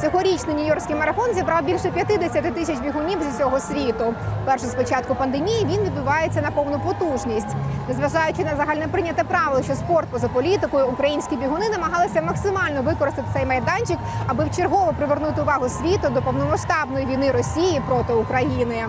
Цьогорічний нью-йоркський марафон зібрав більше 50 тисяч бігунів з усього світу. Перше з початку пандемії він відбувається на повну потужність. Незважаючи на загальне прийняте правило, що спорт поза політикою, українські бігуни намагалися максимально використати цей майданчик, аби вчергово привернути увагу світу до повномасштабної війни Росії проти України.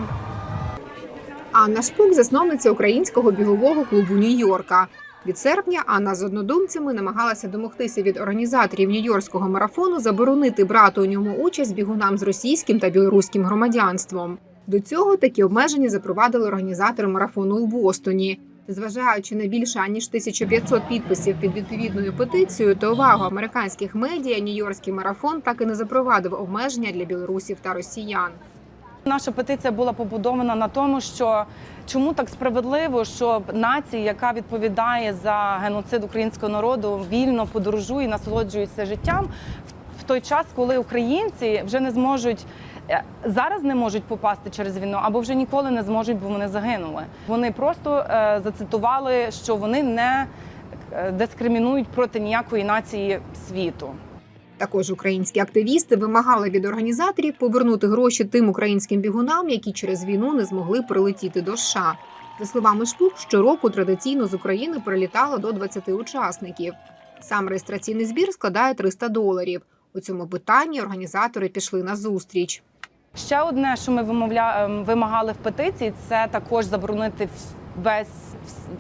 Анна Шпук, засновниця українського бігового клубу Нью-Йорка. Від серпня Анна з однодумцями намагалася домогтися від організаторів нью-йоркського марафону заборонити брати у ньому участь бігунам з російським та білоруським громадянством. До цього такі обмеження запровадили організатори марафону у Бостоні. Зважаючи на більше аніж 1500 підписів під відповідною петицією та увагу американських медіа, нью-йоркський марафон так і не запровадив обмеження для білорусів та росіян. Наша петиція була побудована на тому, що чому так справедливо, що нація, яка відповідає за геноцид українського народу, вільно подорожує, і насолоджується життям в- той час, коли українці вже не зможуть. е, Зараз не можуть попасти через війну, або вже ніколи не зможуть, бо вони загинули. Вони просто е, зацитували, що вони не е, дискримінують проти ніякої нації світу. Також українські активісти вимагали від організаторів повернути гроші тим українським бігунам, які через війну не змогли прилетіти до США. За словами Шпук, щороку традиційно з України прилітало до 20 учасників. Сам реєстраційний збір складає 300 доларів. У цьому питанні організатори пішли на зустріч. Ще одне, що ми вимовля... ем, вимагали в петиції, це також заборонити весь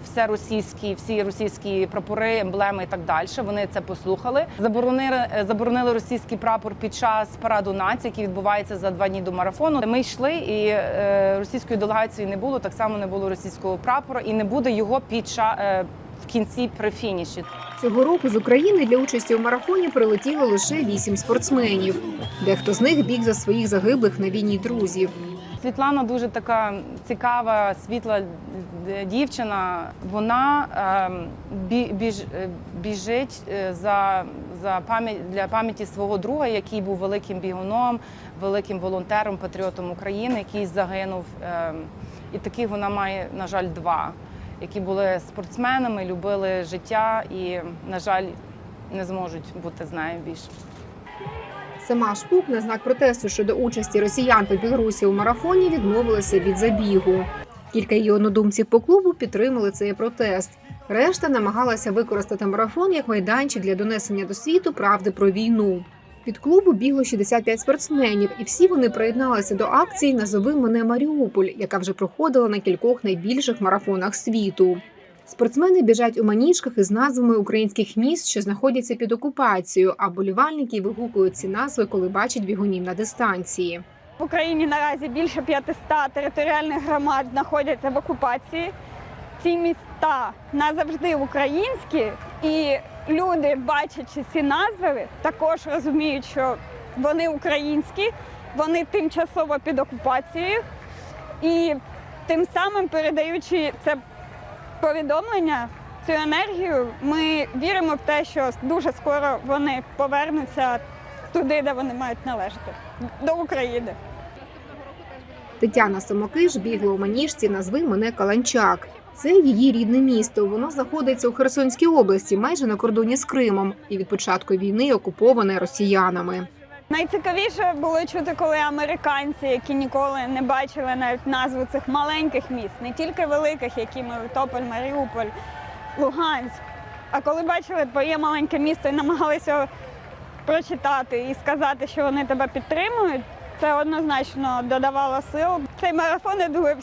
все російські, всі російські прапори, емблеми і так далі. Вони це послухали. Заборонили е, заборонили російський прапор під час параду нації, який відбувається за два дні до марафону. Ми йшли, і е, російської делегації не було. Так само не було російського прапора, і не буде його під час в кінці при фініші. Цього року з України для участі у марафоні прилетіло лише вісім спортсменів. Дехто з них біг за своїх загиблих на війні друзів. Світлана дуже така цікава, світла е, дівчина. Вона ем, бі- біж, е, біжить е, за, за пам'ять для пам'яті свого друга, який був великим бігуном, великим волонтером, патріотом України, який загинув. Ем, І таких вона має, на жаль, два, які були спортсменами, любили життя і, на жаль, не зможуть бути з нею більше. Сама Шпук на знак протесту щодо участі росіян та Білорусі у марафоні відмовилася від забігу. Кілька її однодумців по клубу підтримали цей протест. Решта намагалася використати марафон як майданчик для донесення до світу правди про війну. Від клубу бігло 65 спортсменів, і всі вони приєдналися до акції Назови мене Маріуполь, яка вже проходила на кількох найбільших марафонах світу. Спортсмени біжать у маніжках із назвами українських міст, що знаходяться під окупацією, а болівальники вигукують ці назви, коли бачать бігунів на дистанції. В Україні наразі більше 500 територіальних громад знаходяться в окупації. Ці міста назавжди українські, і люди, бачачи ці назви, також розуміють, що вони українські, вони тимчасово під окупацією, і тим самим передаючи це повідомлення, цю енергію, ми віримо в те, що дуже скоро вони повернуться туди, де вони мають належати до України. Тетяна Самокиш бігла у маніжці назви мене Каланчак. Це її рідне місто. Воно знаходиться у Херсонській області, майже на кордоні з Кримом, і від початку війни окуповане росіянами. Найцікавіше було чути, коли американці, які ніколи не бачили навіть назву цих маленьких міст, не тільки великих, які Мелитополь, Маріуполь, Луганськ, а коли бачили твоє маленьке місто і намагалися прочитати і сказати, що вони тебе підтримують, це однозначно додавало сил. Цей марафон, я думаю,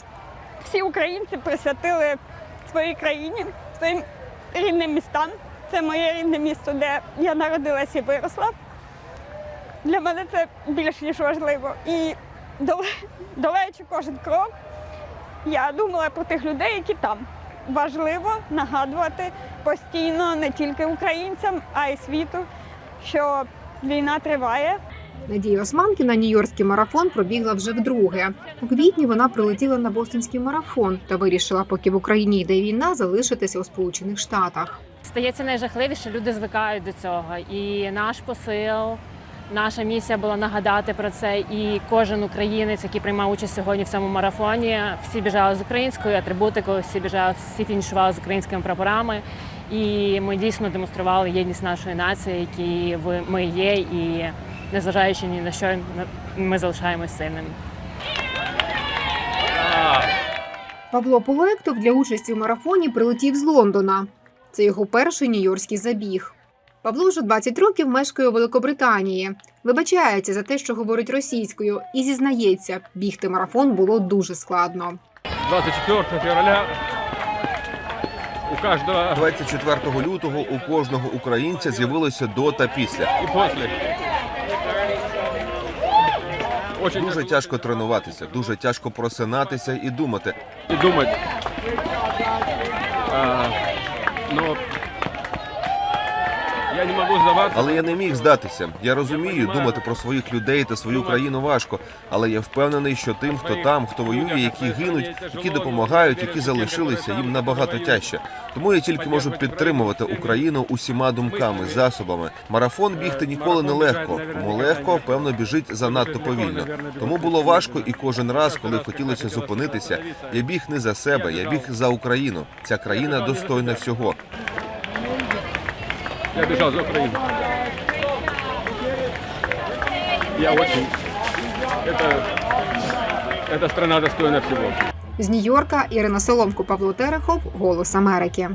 всі українці присвятили своїй країні, своїм рідним містам. Це моє рідне місто, де я народилася і виросла. Для мене це більш ніж важливо. І долаючи кожен крок, я думала про тих людей, які там. Важливо нагадувати постійно не тільки українцям, а й світу, що війна триває. Надія Османкіна Нью-Йоркський марафон пробігла вже вдруге. У квітні вона прилетіла на бостонський марафон та вирішила, поки в Україні йде війна, залишитися у Сполучених Штатах. Стається найжахливіше, люди звикають до цього. І наш посил, наша місія була нагадати про це. І кожен українець, який приймав участь сьогодні в цьому марафоні, всі біжали з українською атрибутикою, всі біжали, всі фінішували з українськими прапорами. І ми дійсно демонстрували єдність нашої нації, які ми є, і незважаючи ні на що, ми залишаємось сильними. Павло Полектов для участі в марафоні прилетів з Лондона. Це його перший нью-йоркський забіг. Павло вже 20 років мешкає у Великобританії. Вибачається за те, що говорить російською, і зізнається, бігти марафон було дуже складно. 24 февраля у каждого 24 лютого у кожного українця з'явилося до та після. после. Очень Дуже тяжко тренуватися, дуже тяжко просинатися і думати. и думать. А, но я не могу сдаваться. Але я не міг здатися. Я розумію, думати про своїх людей та свою країну важко. Але я впевнений, що тим, хто там, хто воює, які гинуть, які допомагають, які залишилися, їм набагато тяжче. Тому я тільки можу підтримувати Україну усіма думками, засобами. Марафон бігти ніколи не легко. Кому легко, певно, біжить занадто повільно. Тому було важко, і кожен раз, коли хотілося зупинитися, я біг не за себе, я біг за Україну. Ця країна достойна всього. Я бежал за Украину. Я очень... Это, эта страна достойна всего. З Нью-Йорка Ірина Соломко, Павло Терехов, Голос Америки.